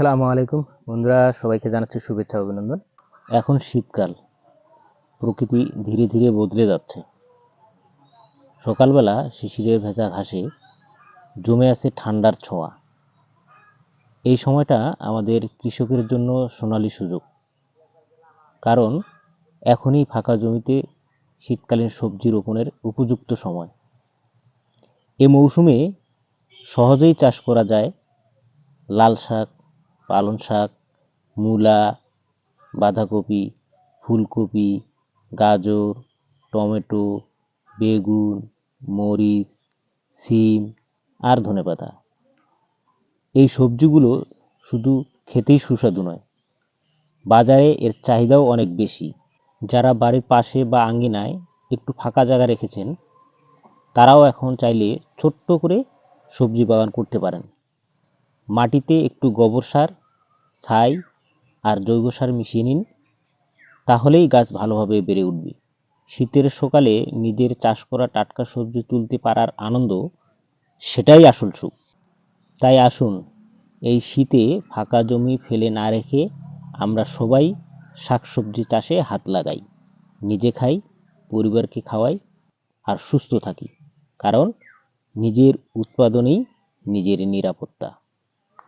আসসালামু আলাইকুম। বন্ধুরা, সবাইকে জানাচ্ছি শুভেচ্ছা অভিনন্দন। এখন শীতকাল। প্রকৃতি ধীরে ধীরে বদলে যাচ্ছে। সকালবেলা শিশিরের ভেজা ঘাসে জমে আছে ঠান্ডার ছোঁয়া। এই সময়টা আমাদের কৃষকের জন্য সোনালি সুযোগ। কারণ এখনই ফাঁকা জমিতে শীতকালীন সবজি রোপণের উপযুক্ত সময়। এ মৌসুমে সহজেই চাষ করা যায় লাল শাক পালং শাক, মূলা, বাঁধাকপি, ফুলকপি, গাজর, টমেটো, বেগুন, মরিচ, সিম আর ধনেপাতা। এই সবজিগুলো শুধু খেতেই সুস্বাদু নয়, বাজারে এর চাহিদাও অনেক বেশি। যারা বাড়ির পাশে বা আঙ্গিনায় একটু ফাঁকা জায়গা রেখেছেন, তারাও এখন চাইলে ছোট্ট করে সবজি বাগান করতে পারেন। মাটিতে একটু গোবর সার, ছাই আর জৈব সার মিশিয়ে নিন, তাহলেই গাছ ভালোভাবে বেড়ে উঠবে। শীতের সকালে নিজের চাষ করা টাটকা সবজি তুলতে পারার আনন্দ, সেটাই আসল সুখ। তাই আসুন, এই শীতে ফাঁকা জমি ফেলে না রেখে আমরা সবাই শাকসবজি চাষে হাত লাগাই। নিজে খাই, পরিবারকে খাওয়াই আর সুস্থ থাকি, কারণ নিজের উৎপাদনেই নিজের নিরাপত্তা।